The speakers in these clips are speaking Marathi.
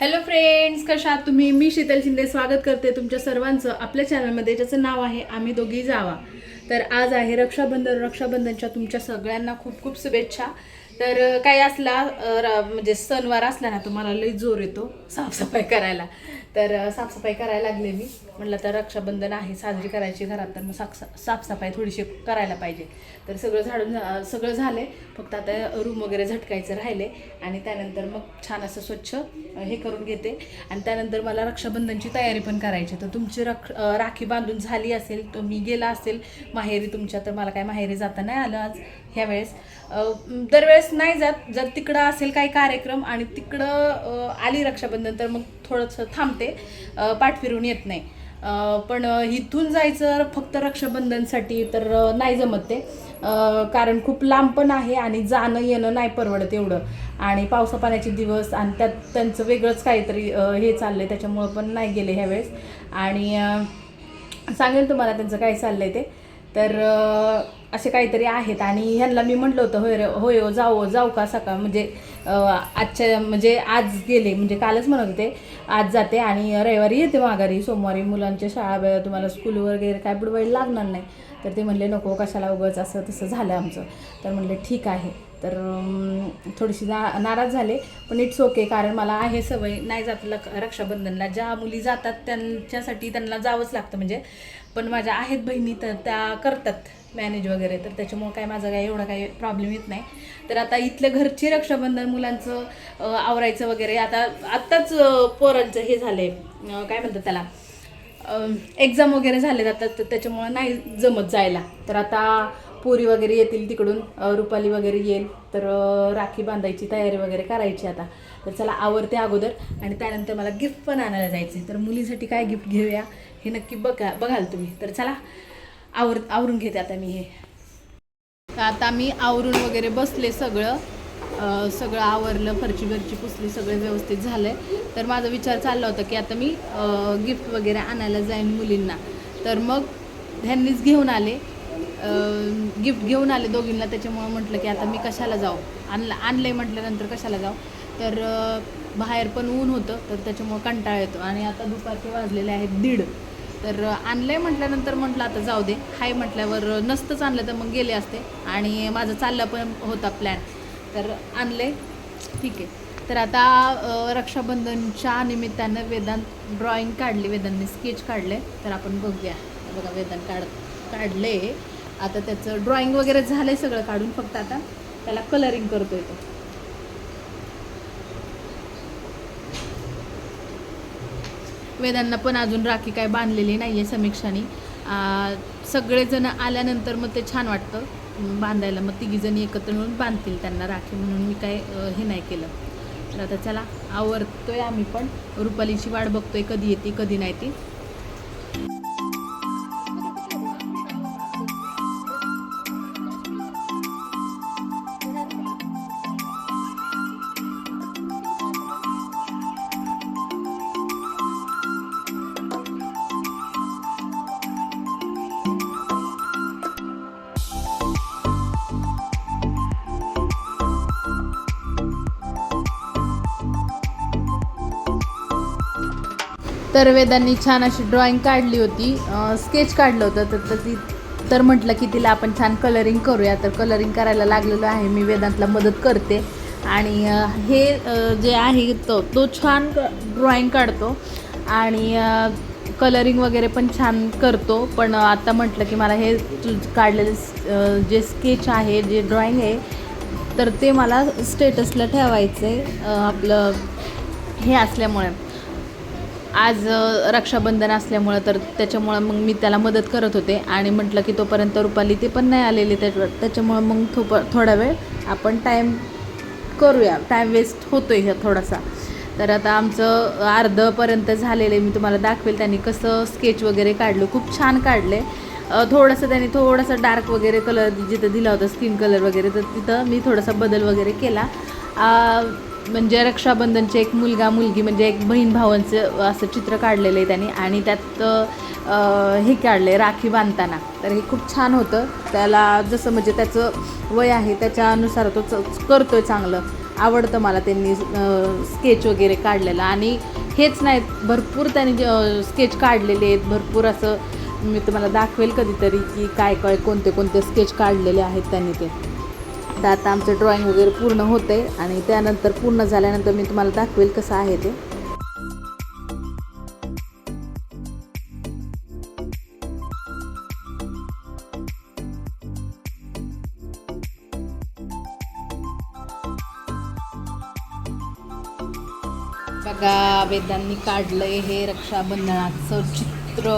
हॅलो फ्रेंड्स कशा तुम्ही? मी शीतल शिंदे स्वागत करते तुमच्या सर्वांचं आपल्या चॅनलमध्ये ज्याचं नाव आहे आम्ही दोघी जावा. तर आज आहे रक्षाबंधन रक्षाबंधनच्या तुमच्या सगळ्यांना खूप खूप शुभेच्छा. तर काही असला म्हणजे सणवार असला ना तुम्हाला लई जोर येतो साफसफाई करायला. तर साफसफाई करायला लागले मी. म्हटलं तर रक्षाबंधन आहे साजरी करायची घरात तर मग साफ साफसफाई थोडीशी करायला पाहिजे. तर सगळं झाडून सगळं झालंय फक्त आता रूम वगैरे झटकायचं राहिले. आणि त्यानंतर मग छान असं स्वच्छ हे करून घेते. आणि त्यानंतर मला रक्षाबंधनची तयारी पण करायची. तर तुमची रक्ष राखी बांधून झाली असेल तुम्ही गेला असेल. माहेरी तुमच्या तर मला काय माहेरी जाता नाही आलं आज ह्यावेळेस. दरवेळेस वेळेस नाही जात. जर तिकडं असेल काही कार्यक्रम आणि तिकडं आली रक्षाबंधन तर मग थोडंसं थांबते. पाठ फिरून येत नाही. पण इथून जायचं फक्त रक्षाबंधनसाठी तर नाही जमत ते. कारण खूप लांब पण आहे आणि जाणं येणं नाही परवडत एवढं. आणि पावसापाण्याचे दिवस आणि त्यात त्यांचं वेगळंच काहीतरी हे चाललं आहे त्याच्यामुळं पण नाही गेले ह्यावेळेस आणि सांगेन सांगेल तुम्हाला त्यांचं काय चाललं आहे ते. तर असे काहीतरी आहेत. आणि ह्यांना मी म्हटलं होतं होय रे होय हो जाऊ जाऊ का सकाळ म्हणजे आजच्या म्हणजे आज गेले म्हणजे कालच म्हणत होते आज जाते आणि रविवारी येते माघारी सोमवारी मुलांच्या शाळा तुम्हाला स्कूल वगैरे काय बुडवायला लागणार नाही. तर ते म्हणले नको कशाला उगाच असं तसं झालं आमचं. तर म्हणले ठीक आहे. तर थोडीशी ना नाराज झाले पण इट्स ओके कारण मला आहे सवय नाही जात लक रक्षाबंधनला. ज्या मुली जातात त्यांच्यासाठी त्यांना जावंच लागतं म्हणजे पण माझ्या आहेत बहिणी तर त्या करतात. मॅनेज वगैरे तर त्याच्यामुळं काय माझा काय एवढा काही प्रॉब्लेम येत नाही. तर आता इथल्या घरचे रक्षाबंधन मुलांचं आवरायचं वगैरे आता आत्ताच पोरांचं हे झालं आहे काय म्हणतात त्याला? एक्झाम वगैरे झाले जातात तर त्याच्यामुळं नाही जमत जायला. तर आता पोरी वगैरे येतील तिकडून रुपाली वगैरे येईल तर राखी बांधायची तयारी वगैरे करायची आता. तर चला आवडते अगोदर आणि त्यानंतर मला गिफ्ट पण आणायला जायचं आहे तर मुलीसाठी काय गिफ्ट घेऊया हे नक्की बघा बघाल तुम्ही. तर चला आवर आवरून घेते आता मी हे. तर आता मी आवरून वगैरे बसले सगळं. सगळं आवरलं फरची बरची पुसली सगळं व्यवस्थित झालं आहे तर माझा विचार चालला होता की आता मी गिफ्ट वगैरे आणायला जाईन मुलींना. तर मग ह्यांनीच घेऊन आले. गिफ्ट घेऊन आले दोघींना. त्याच्यामुळं म्हटलं की आता मी कशाला जाऊ? आणलं आणलं आहे म्हटल्यानंतर कशाला जाऊ? तर बाहेर पण ऊन होतं. तर त्याच्यामुळं कंटाळा येतो. आणि आता दुपारचे वाजलेले आहेत दीड. तर आणलंय म्हटल्यानंतर म्हटलं आता जाऊ दे. हाय म्हटल्यावर नसतंच आणलं तर मग गेले असते. आणि माझं चाललं पण होता प्लॅन तर आणले ठीक आहे. तर आता रक्षाबंधनच्या निमित्तानं वेदांत ड्रॉइंग काढली. वेदांतने स्केच काढले तर आपण बघूया. बघा वेदांत काढ काढले आता त्याचं ड्रॉइंग वगैरे झालं आहे सगळं काढून फक्त आता. त्याला कलरिंग करतो तो. वेदांना पण अजून राखी काय बांधलेली नाही आहे समीक्षाने सगळेजण आल्यानंतर मग ते छान वाटतं बांधायला. मग तिघीजणी एकत्र मिळून बांधतील त्यांना राखी म्हणून मी काय हे नाही केलं. तर आता चला आवरतोय आम्ही पण. रुपालीची वाट बघतोय कधी येते कधी नाही ती. तर वेदांनी छान अशी ड्रॉइंग काढली होती. स्केच काढलं होतं. तर तर ती तर म्हटलं की तिला आपण छान कलरिंग करूया. तर कलरिंग करायला लागलेलो आहे. मी वेदांतला मदत करते. आणि हे जे आहे तो तो छान ड्रॉइंग काढतो. आणि कलरिंग वगैरे पण छान करतो. पण आता म्हटलं की मला हे काढलेले जे स्केच आहे जे ड्रॉइंग आहे तर ते मला स्टेटसला ठेवायचं आहे आपलं हे असल्यामुळे. आज रक्षाबंधन असल्यामुळं तर त्याच्यामुळं मग मी त्याला मदत करत होते आणि म्हटलं की तोपर्यंत रुपाली ते पण नाही आलेली त्याच्या त्याच्यामुळं मग थोप थोडा वेळ आपण टाईम करूया. टाईम वेस्ट होतो ह्या थोडासा. तर आता आमचं अर्धपर्यंत झालेलं आहे. मी तुम्हाला दाखवेल त्यांनी कसं स्केच वगैरे काढलं. खूप छान काढले थोडंसं त्यांनी थोडासा डार्क वगैरे कलर जिथं दिला होता स्किन कलर वगैरे तर तिथं मी थोडासा बदल वगैरे केला. म्हणजे रक्षाबंधनचे एक मुलगा मुलगी म्हणजे एक बहीण भावांचं असं चित्र काढलेलं आहे त्यांनी आणि त्यात हे काढले राखी बांधताना. तर हे खूप छान होतं. त्याला जसं म्हणजे त्याचं वय आहे त्याच्यानुसार तो च करतो आहे चांगलं. आवडतं मला त्यांनी स्केच वगैरे काढलेलं. आणि हेच नाहीत भरपूर त्यांनी स्केच काढलेले आहेत. भरपूर असं मी तुम्हाला दाखवेल कधीतरी की काय काय कोणते कोणते स्केच काढलेले आहेत त्यांनी ते. तर आता आमचं ड्रॉइंग वगैरे पूर्ण होते आणि त्यानंतर पूर्ण झाल्यानंतर मी तुम्हाला दाखवेल कसं आहे ते. बघा वेदांनी काढलंय हे रक्षाबंधनाचं चित्र.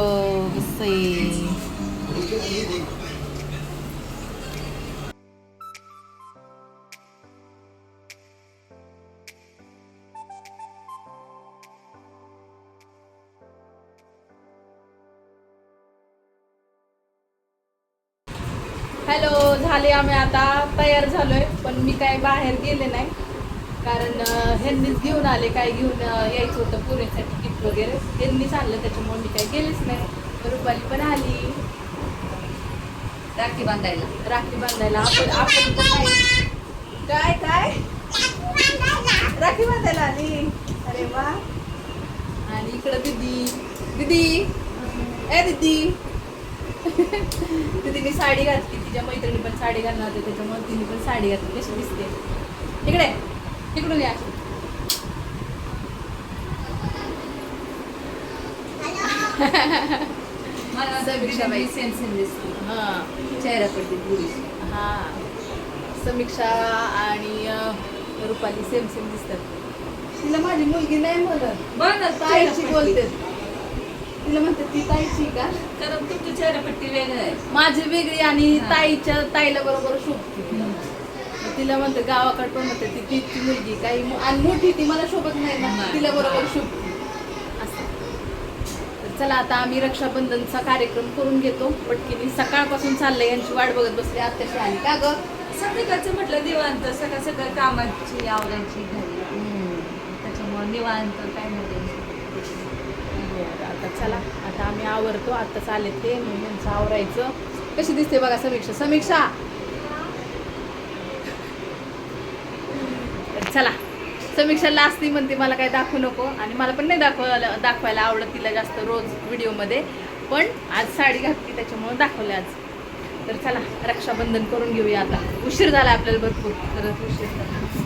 हॅलो झाले आम्ही आता तयार झालोय पण मी काय बाहेर गेले नाही. कारण ह्यांनीच घेऊन आले काय घेऊन यायचं होतं पुण्यासाठी गिफ्ट वगैरे. ह्यांनीच आणलं त्याच्यामुळे मी काही गेलेच नाही. रुपाली पण आली. राखी बांधायला. राखी बांधायला. आपण आपण काय काय? राखी बांधायला आली. अरे वा. आणि इकडं दीदी. दीदी. ए दीदी. दीदीने साडी घातली तिच्या मैत्रिणी पण साडी घालणार होते त्याच्यामुळे तिने पण साडी घातली कशी दिसते. इकडे इकडून या. मला समीक्षा बाई. सेम सेम दिसते हा. चेहरा पडते पुरीशी हा. समीक्षा आणि रुपाली सेम सेम दिसतात. तिला माझी मुलगी नाही म्हणत. ना ताईची बोलते तिला म्हणते ती ताईची का? कारण तुमची चेहरापट्टी वेगळं आहे. माझी वेगळी आणि. ताईच्या ताईला बरोबर शोभते. तिला. म्हणते गावाकडे पण म्हणते ती तिची मुलगी काही आणि मोठी ती मला शोभत नाही ना. तिला बरोबर शोभते. चला आता आम्ही रक्षाबंधनचा कार्यक्रम करून घेतो. पटकीने सकाळपासून चाललंय यांची वाट बघत बसली आत्याशी आली. का ग? संध्याकाळचं म्हटलं निवांत सकाळ सकाळ कामाची आवडायची घरी. त्याच्यामुळे निवांत काय आता चला आता आम्ही आवरतो आता चालले ते मग यांचं आवरायचं. कशी दिसते बघा समीक्षा समीक्षा. तर चला समीक्षाला असती म्हणते मला काय दाखवू नको. आणि मला पण नाही दाखवायला दाखवायला आवडत तिला जास्त रोज व्हिडिओमध्ये. पण आज साडी घातली त्याच्यामुळं दाखवले आज. तर चला रक्षाबंधन करून घेऊया आता. उशीर झाला आपल्याला भरपूर. खरंच उशीर झाला.